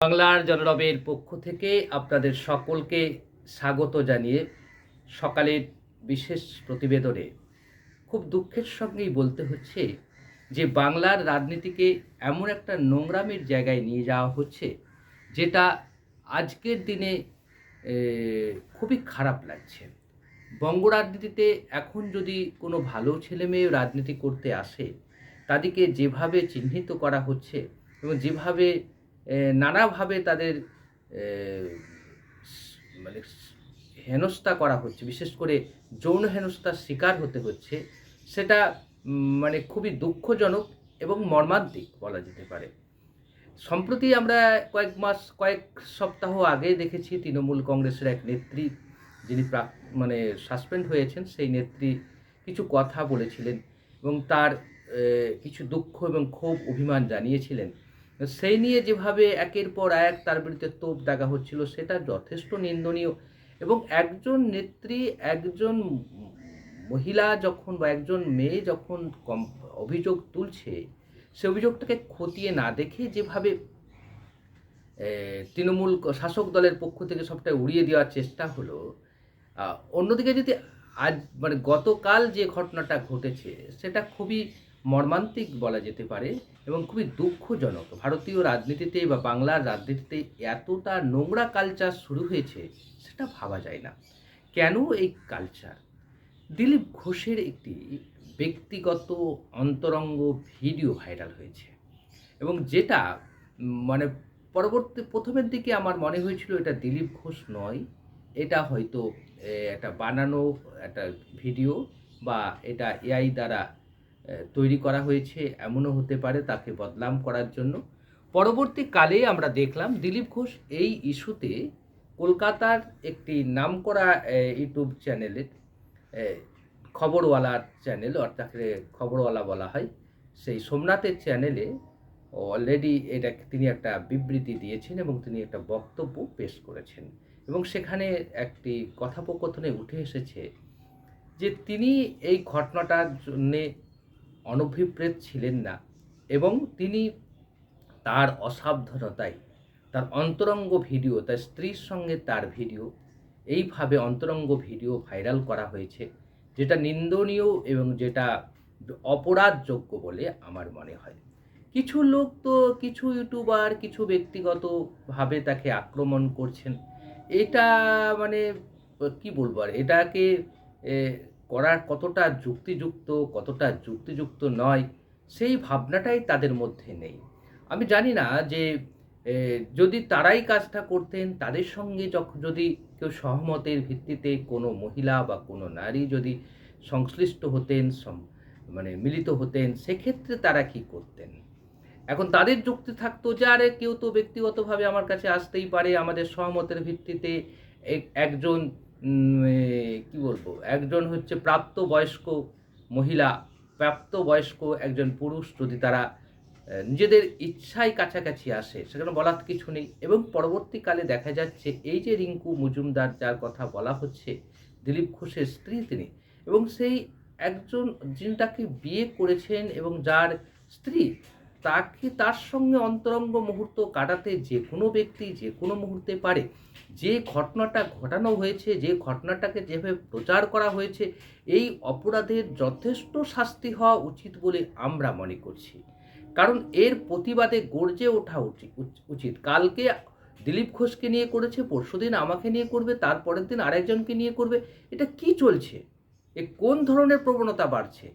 বাংলার জনরবের পক্ষ থেকে আপনাদের সকলকে স্বাগত জানিয়ে সকালের বিশেষ প্রতিবেদনে খুব দুঃখের সঙ্গেই বলতে হচ্ছে যে বাংলার রাজনীতিকে এমন একটা নোংরামের জায়গায় নিয়ে যাওয়া হচ্ছে যেটা আজকের দিনে খুবই খারাপ লাগছে। বঙ্গ রাজনীতিতে এখন যদি কোনো ভালো ছেলে মেয়ে রাজনীতি করতে আসে, তাদেরকে যেভাবে চিহ্নিত করা হচ্ছে এবং যেভাবে নানাভাবে তাদের মানে হেনস্থা করা হচ্ছে। বিশেষ করে যৌন হেনস্থার শিকার হতে হচ্ছে। সেটা মানে খুবই দুঃখজনক এবং মর্মান্তিক বলা যেতে পারে। সম্প্রতি আমরা কয়েক মাস, কয়েক সপ্তাহ আগে দেখেছি তৃণমূল কংগ্রেসের এক নেত্রী, যিনি প্রাক মানে সাসপেন্ড হয়েছেন, সেই নেত্রী কিছু কথা বলেছিলেন এবং তার কিছু দুঃখ এবং ক্ষোভ অভিমান জানিয়েছিলেন। সেই নিয়ে যেভাবে একের পর এক তার বিরুদ্ধে তোপ দাগা হচ্ছিল, সেটা যথেষ্ট নিন্দনীয়। এবং একজন নেত্রী, একজন মহিলা যখন বা একজন মেয়ে যখন কম অভিযোগ তুলছে, সে অভিযোগটাকে খতিয়ে না দেখে যেভাবে তৃণমূল শাসক দলের পক্ষ থেকে সবটা উড়িয়ে দেওয়ার চেষ্টা হলো অন্যদিকে যদি আজ মানে গতকাল যে ঘটনাটা ঘটেছে, সেটা খুবই মর্মান্তিক বলা যেতে পারে। এবং খুবই দুঃখজনক। ভারতীয় রাজনীতিতে বা বাংলার রাজনীতিতে এতটা নোংরা কালচার শুরু হয়েছে, সেটা ভাবা যায় না। কেন এই কালচার দিলীপ ঘোষের একটি ব্যক্তিগত অন্তরঙ্গ ভিডিও ভাইরাল হয়েছে। এবং যেটা মানে পরবর্তী, প্রথমের দিকে আমার মনে হয়েছিল এটা দিলীপ ঘোষ নয়, এটা হয়তো একটা বানানো একটা ভিডিও বা এটা এআই দ্বারা তৈরি করা হয়েছে এমনও হতে পারে তাকে বদনাম করার জন্য। পরবর্তীকালে আমরা দেখলাম দিলীপ ঘোষ এই ইস্যুতে কলকাতার একটি নামকরা ইউটিউব চ্যানেলের এ, খবরওয়ালার চ্যানেল অর্থাৎ খবরওয়ালা বলা হয় সেই সোমনাথের চ্যানেলে অলরেডি এটা তিনি একটা বিবৃতি দিয়েছেন এবং তিনি একটা বক্তব্য পেশ করেছেন। এবং সেখানে একটি কথোপকথনে উঠে এসেছে যে তিনি এই ঘটনাটার জন্যে অনভিপ্রেত ছিলেন না এবং তিনি তার অসাবধানতায়, তার অন্তরঙ্গ ভিডিও, তার স্ত্রীর সঙ্গে তার ভিডিও, এইভাবে অন্তরঙ্গ ভিডিও ভাইরাল করা হয়েছে, যেটা নিন্দনীয় এবং যেটা অপরাধযোগ্য বলে আমার মনে হয়। কিছু লোক তো, কিছু ইউটিউবার, কিছু ব্যক্তিগতভাবে তাকে আক্রমণ করছেন। এটা মানে কি বলব আর, এটাকে করার কতটা যুক্তিযুক্ত কতটা যুক্তিযুক্ত নয়, সেই ভাবনাটাই তাদের মধ্যে নেই। আমি জানি না যে যদি তারাই কাজটা করতেন, তাদের সঙ্গে যদি কেউ সহমতের ভিত্তিতে কোনো মহিলা বা কোনো নারী যদি সংশ্লিষ্ট হতেন মানে মিলিত হতেন, সেক্ষেত্রে তারা কি করতেন? এখন তাদের যুক্তি থাকতো যে, আরে, কেউ তো ব্যক্তিগতভাবে আমার কাছে আসতেই পারে, আমাদের সহমতের ভিত্তিতে এক- একজন বলব একজন হচ্ছে প্রাপ্তবয়স্ক মহিলা, প্রাপ্তবয়স্ক একজন পুরুষ যদি তারা নিজেদের ইচ্ছায় কাছাকাছি আসে সেখানে বলার কিছু নেই। এবং পরবর্তীকালে দেখা যাচ্ছে এই যে রিঙ্কু মজুমদার, যার কথা বলা হচ্ছে, দিলীপ ঘোষের স্ত্রী তিনি, এবং সেই একজন যিনি তাকে বিয়ে করেছেন এবং যার স্ত্রী তাকে তার সঙ্গে অন্তরঙ্গ মুহূর্ত কাটাতে যে কোনো ব্যক্তি যে কোনো মুহূর্তে পারে। যে ঘটনাটা ঘটানো হয়েছে, যে ঘটনাটাকে যেভাবে প্রচার করা হয়েছে, এই অপরাধের যথেষ্ট শাস্তি হওয়া উচিত বলে আমরা মনে করছি। কারণ এর প্রতিবাদে গর্জে ওঠা উচিত উচিত। কালকে দিলীপ ঘোষকে নিয়ে করেছে পরশুদিন আমাকে নিয়ে করবে তারপরের দিন আরেকজনকে নিয়ে করবে। এটা কি চলছে? এ কোন ধরনের প্রবণতা বাড়ছে?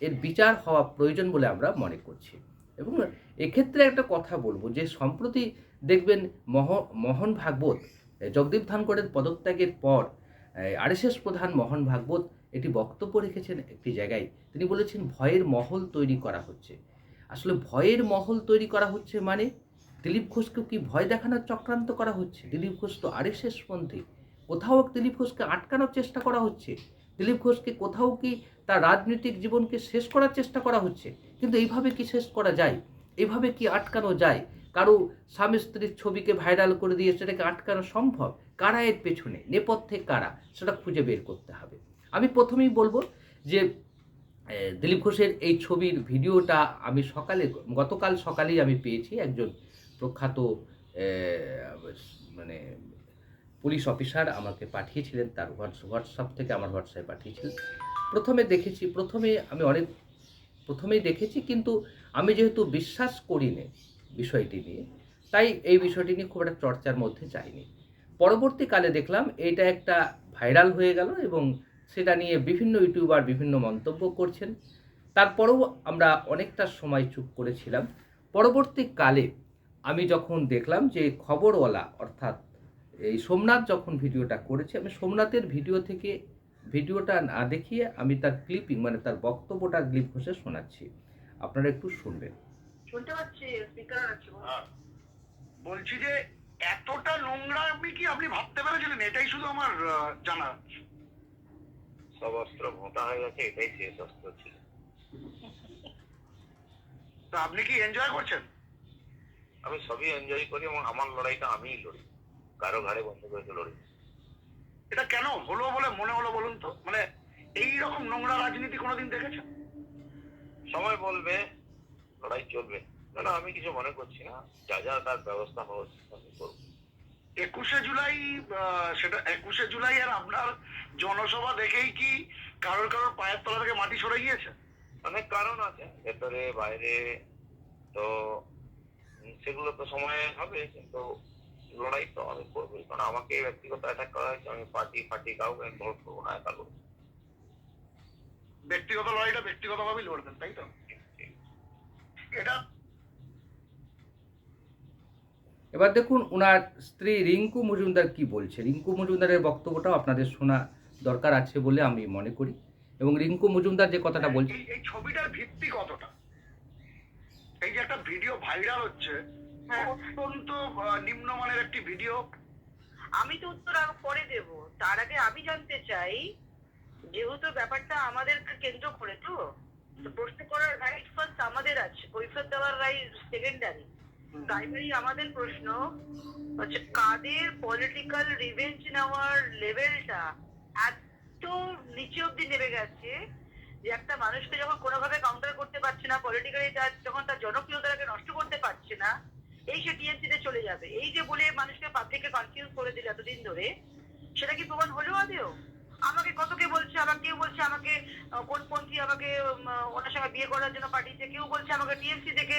এর বিচার হওয়া প্রয়োজন বলে আমরা মনে করছি। এবং এক্ষেত্রে একটা কথা বলব যে সম্প্রতি দেখবেন মহ, মোহন ভাগবত, জগদীপ ধনকরের পদত্যাগের পর আরএসএস প্রধান মোহন ভাগবত একটি বক্তব্য রেখেছেন একটি জায়গায়। তিনি বলেছেন, ভয়ের মহল তৈরি করা হচ্ছে। আসলে ভয়ের মহল তৈরি করা হচ্ছে মানে দিলীপ ঘোষকে কি ভয় দেখানোর চক্রান্ত করা হচ্ছে? দিলীপ ঘোষ তো আরএসএস পন্থী। কোথাও দিলীপ ঘোষকে আটকানোর চেষ্টা করা হচ্ছে? দিলীপ ঘোষকে কোথাও কি তার রাজনৈতিক জীবনকে শেষ করার চেষ্টা করা হচ্ছে? কিন্তু এইভাবে কি শেষ করা যায়? এভাবে কি আটকানো যায়? কারও স্বামী স্ত্রীর ছবিকে ভাইরাল করে দিয়ে সেটাকে আটকানো সম্ভব? কারা এর পেছনে? নেপথ্যে কারা? সেটা খুঁজে বের করতে হবে। আমি প্রথমেই বলব যে দিলীপ ঘোষের এই ছবির ভিডিওটা আমি সকালে, গতকাল সকালেই আমি পেয়েছি একজন প্রখ্যাত মানে পুলিশ অফিসার আমাকে পাঠিয়েছিলেন তার হোয়াটস, হোয়াটসঅ্যাপ থেকে আমার হোয়াটসঅ্যাপে পাঠিয়েছিলেন। প্রথমে দেখেছি, প্রথমে আমি অনেক প্রথমেই দেখেছি, কিন্তু আমি যেহেতু বিশ্বাস করিনি বিষয়টি নিয়ে, তাই এই বিষয়টি নিয়ে খুব একটা চর্চার মধ্যে যাইনি। পরবর্তীকালে দেখলাম এটা একটা ভাইরাল হয়ে গেল এবং সেটা নিয়ে বিভিন্ন ইউটিউবার বিভিন্ন মন্তব্য করছেন। তারপরেও আমরা অনেকটা সময় চুপ করেছিলাম। পরবর্তীকালে আমি যখন দেখলাম যে খবরওয়ালা, অর্থাৎ এই সোমনাথ যখন ভিডিওটা করেছে, আমি সোমনাথের ভিডিও থেকে ভিডিওটা না দেখিয়ে আমি তার ক্লিপিং মানে তার বক্তব্যটা ক্লিপ ঘষে শোনাচ্ছি। আপনারা একটু শুনবেন। শুনতে পাচ্ছি স্পিকার আছে হ্যাঁ। বলছি যে এতটা নোংরা আপনি কি আপনি ভাবতে পেরেছিলেন? এটাই শুধু আমার আহ, জানা। সব অস্ত্র ভোঁতা হয়ে গেছে এটাই শেষ অস্ত্র ছিল। তো আপনি কি এনজয় করছেন? আমি সবই এনজয় করি এবং আমার লড়াইটা আমিই লড়ি। কারও ঘাড়ে বন্ধ করে লড়ি না। এটা কেন হলো বলে মনে হলো বলুন তো? মানে এই রকম নোংরা রাজনীতি কোনোদিন দেখেছেন সময় বলবে লড়াই চলবে। না না আমি কিছু মনে করছি না। যা যা তার ব্যবস্থা হওয়া উচিত আমি করব। একুশে জুলাই সেটা একুশে জুলাই আর আপনার জনসভা দেখেই কি কারোর কারোর পায়ের তলা থেকে মাটি সরে গিয়েছে? অনেক কারণ আছে ভেতরে বাইরে তো সেগুলো তো সময় হবে কিন্তু লড়াই তো আমি করবোই কারণ আমাকে ব্যক্তিগত অ্যাটাক করা হয়েছে আমি পার্টি ফার্টি কাউকে ইনভলভ করব না একা করব ব্যক্তিগত লড়াইটা ব্যক্তিগতভাবেই লড়বেন তাই তো? এটা এবার দেখুন ওনার স্ত্রী রিঙ্কু মজুমদার কি বলছে? রিঙ্কু মজুমদারের বক্তব্যটাও আপনাদের শোনা দরকার আছে বলে আমি মনে করি। এবং রিঙ্কু মজুমদার যে কথাটা বলছে এই ছবিটার ভিত্তি কতটা? এই যে একটা ভিডিও ভাইরাল হচ্ছে হ্যাঁ। অত্যন্ত নিম্নমানের একটি ভিডিও আমি তো উত্তর আরও পরে দেব। তার আগে আমি জানতে চাই যেহেতু ব্যাপারটা আমাদের কেন্দ্র করে তো প্রশ্ন করার রাইট ফার্স্ট আমাদের আছে কৈফত দেওয়ার রাইট সেকেন্ডারি প্রাইমারি আমাদের প্রশ্ন হচ্ছে কাদের পলিটিক্যাল রিভেঞ্জ নেওয়ার লেভেলটা এত নিচে অব্দি নেমে গেছে যে একটা মানুষকে যখন কোনোভাবে কাউন্টার করতে পারছে না পলিটিক্যালি তার যখন তার জনপ্রিয়তাকে নষ্ট করতে পারছে না এই সে টিএমসি তে চলে যাবে এই যে বলে মানুষকে পাবলিককে কনফিউজ করে দিল এতদিন ধরে সেটা কি প্রমাণ হলো আদেও? আমাকে কত কে বলছে আবার কেউ বলছে আমাকে কোন পন্থী আমাকে ওনার সঙ্গে বিয়ে করার জন্য পাঠিয়েছে কেউ বলছে আমাকে টিএমসি থেকে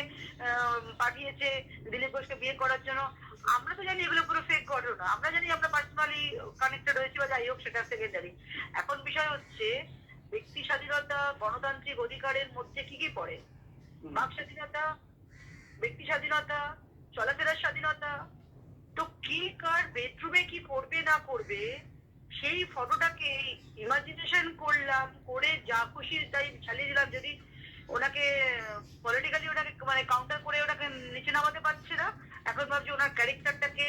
পাঠিয়েছে দিলীপ ঘোষকে বিয়ে করার জন্য। আমরা তো জানি এগুলো পুরো ফেক ঘটনা। আমরা জানি আমরা পার্সোনালি কানেক্টেড হয়েছি বা যাই হোক সেটা সেকেন্ডারি এখন বিষয় হচ্ছে ব্যক্তি স্বাধীনতা গণতান্ত্রিক অধিকারের মধ্যে কি কি পড়ে? বাক স্বাধীনতা ব্যক্তি স্বাধীনতা চলাফেরার স্বাধীনতা। তো কি কার বেডরুমে কি করবে, না করবে, সেই ফটোটাকে ইমাজিনেশন করলাম, করে যা খুশি তাই চালিয়ে দিলাম। যদি ওনাকে পলিটিক্যালি ওনাকে মানে কাউন্টার করে ওনাকে নিচে নামাতে পারছে না, এখন ভাবছি ওনার ক্যারেক্টারটাকে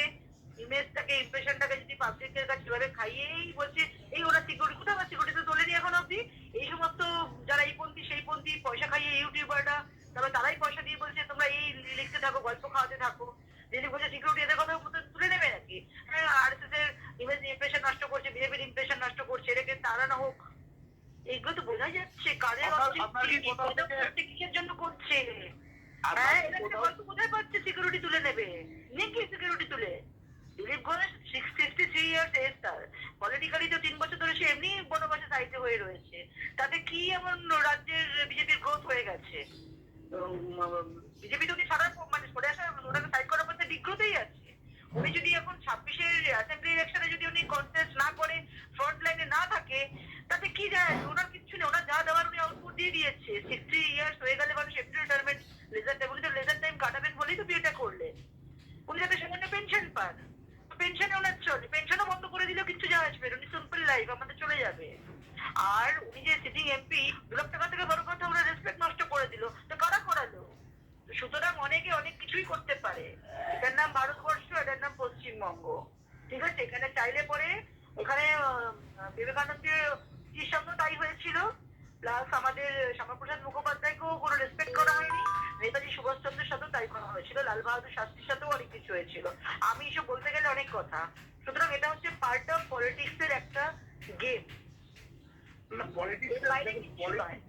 ইমেজটাকে ইমপ্রেশনটাকে যদি পাবলিকের কাছে যেভাবে খাইয়েই বলছে, এই ওরা সিকিউরিটি কোথাও সিকিউরিটি তো তোলেনি এখন অব্দি এই সমস্ত যারা এই পন্থী, সেই পন্থী, পয়সা খাইয়ে ইউটিউবাররা তারপরে তারাই পয়সা দিয়ে বলছে তোমরা এই লিখতে থাকো গল্প খাওয়াতে থাকো। যদি বলছে সিকিউরিটি এদের কথা তুলে নেবে নাকি? হ্যাঁ আর এস এর ইমেজ ইমপ্রেশন নষ্ট করছে বিজেপির ইমপ্রেশন নষ্ট করছে এটাকে তাড়ানো হোক। এইগুলো তো বোঝা যাচ্ছে কাদের আপনার- objective? আপনার কি কি, কোথাও এটা থেকে- করছে কিসের জন্য করছে? হ্যাঁ এরা গল্প কোথায় পাচ্ছে? সিকিউরিটি তুলে নেবে। নেই সিকিউরিটি তুলে? Dilip Ghosh six sixty three years age তার। পলিটিক্যালি তো তিন বছর ধরে সে এমনি বনবাসে সাহিত্য হয়ে রয়েছে। তাতে কি এমন রাজ্যের বিজেপির গ্রোথ হয়ে গেছে বিজেপি যদি সারা মানে সরে আসা ওনাকে সাইড করার পথে বিগ্রতেই আছে। উনি যদি এখন ছাব্বিশের অ্যাসেম্বলি ইলেকশনে যদি উনি কন্টেস্ট না করে ফ্রন্ট লাইনে না থাকে, তাতে কি যায়? ওনার কিচ্ছু নেই। ওনার যা দেওয়ার উনি আউটপুট দিয়ে দিয়েছে। সিক্সটি ইয়ার্স হয়ে গেলে মানুষ এপ্রিল রিটায়ারমেন্ট লেজার টাইম উনি তো লেজার টাইম কাটাবেন বলেই তো বিয়েটা করলে উনি যাতে সামান্য পেনশন পান। পেনশনে ওনার চলে। পেনশনও বন্ধ করে দিলেও কিচ্ছু যায় আসবে। উনি সিম্পল লাইফ আমাদের চলে যাবে। আর উনি যে সিটিং এমপি দু লাখ টাকা থেকে বড় কথা ওনার রেসপেক্ট নষ্ট করে দিল। তো কারা করালো? সুতরাং অনেকে অনেক কিছুই করতে পারে। এটার নাম ভারতবর্ষ, এটার নাম পশ্চিমবঙ্গ। ঠিক আছে? এখানে চাইলে পরে এখানে বিবেকানন্দের সঙ্গে তাই হয়েছিল। প্লাস আমাদের শ্যামাপ্রসাদ মুখোপাধ্যায়কেও কোনো রেসপেক্ট করা হয়নি। নেতাজি সুভাষচন্দ্রের সাথেও তাই করা হয়েছিল। লাল বাহাদুর শাস্ত্রীর সাথেও অনেক কিছু হয়েছিল। আমি এসব বলতে গেলে অনেক কথা। সুতরাং এটা হচ্ছে পার্ট অফ পলিটিক্স এর একটা গেম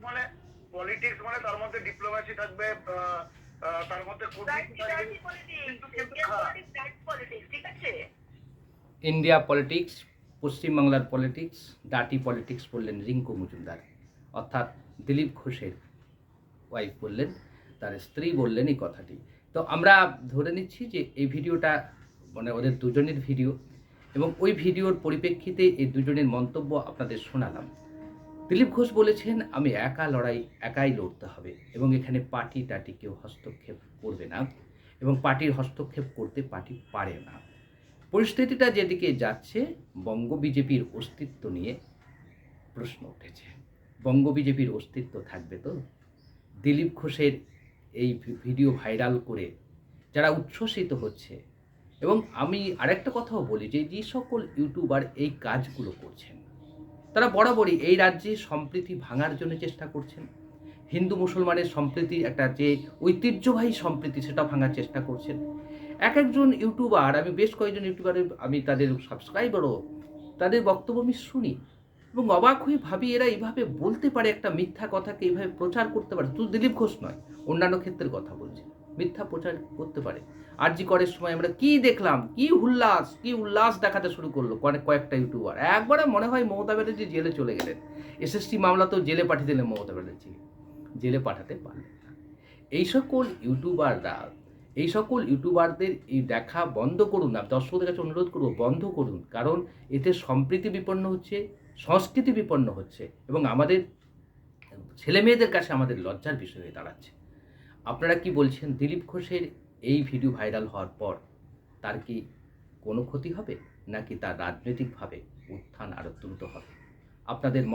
মানে পলিটিক্স মানে তার মধ্যে ডিপ্লোমেসি থাকবে তার মধ্যে হ্যাঁ। ইন্ডিয়া পলিটিক্স পশ্চিমবাংলার পলিটিক্স ডাটি পলিটিক্স বললেন রিঙ্কু মজুমদার। অর্থাৎ দিলীপ ঘোষের ওয়াইফ বললেন তার স্ত্রী বললেন এই কথাটি। তো আমরা ধরে নিচ্ছি যে এই ভিডিওটা মানে ওদের দুজনের ভিডিও এবং ওই ভিডিওর পরিপ্রেক্ষিতে এই দুজনের মন্তব্য আপনাদের শোনালাম। দিলীপ ঘোষ বলেছেন, আমি একা লড়াই, একাই লড়তে হবে এবং এখানে পার্টি টাটি কেউ হস্তক্ষেপ করবে না এবং পার্টির হস্তক্ষেপ করতে পার্টি পারে না। পরিস্থিতিটা যেদিকে যাচ্ছে, বঙ্গ বিজেপির অস্তিত্ব নিয়ে প্রশ্ন উঠেছে। বঙ্গ বিজেপির অস্তিত্ব থাকবে তো? দিলীপ ঘোষের এই ভিডিও ভাইরাল করে যারা উচ্ছ্বসিত হচ্ছে এবং আমি আরেকটা কথাও বলি যে যে সকল ইউটিউবার এই কাজগুলো করছেন তারা বরাবরই এই রাজ্যে সম্প্রীতি ভাঙার জন্য চেষ্টা করছেন। হিন্দু মুসলমানের সম্প্রীতি একটা যে ঐতিহ্যবাহী সম্প্রীতি, সেটা ভাঙার চেষ্টা করছেন। এক একজন ইউটিউবার, আমি বেশ কয়েকজন ইউটিউবারের আমি তাদের সাবস্ক্রাইবারও, তাদের বক্তব্য আমি শুনি এবং অবাক হয়ে ভাবি এরা এইভাবে বলতে পারে একটা মিথ্যা কথাকে এইভাবে প্রচার করতে পারে। শুধু দিলীপ ঘোষ নয়, অন্যান্য ক্ষেত্রের কথা বলছি। মিথ্যা প্রচার করতে পারে। আরজি করের সময় আমরা কি দেখলাম? কি উল্লাস কি উল্লাস দেখাতে শুরু করল কয়েক কয়েকটা ইউটিউবার। একবারে মনে হয় মমতা ব্যানার্জি জেলে চলে গেলেন। এসএসটি মামলা তো জেলে পাঠিয়ে দিলেন মমতা ব্যানার্জি। জেলে পাঠাতে পারলেন এই সকল ইউটিউবাররা, এই সকল ইউটিউবারদের এই দেখা বন্ধ করুন না। দর্শকদের কাছে অনুরোধ করব, বন্ধ করুন। কারণ এতে সম্প্রীতি বিপন্ন হচ্ছে, সংস্কৃতি বিপন্ন হচ্ছে এবং আমাদের ছেলে মেয়েদের কাছে আমাদের লজ্জার বিষয় হয়ে দাঁড়াচ্ছে। আপনারা কি বলছেন? দিলীপ ঘোষের এই ভিডিও ভাইরাল হওয়ার পর তার কি কোনো ক্ষতি হবে? নাকি তার রাজনৈতিকভাবে উত্থান আরও দ্রুত হবে? আপনাদের মত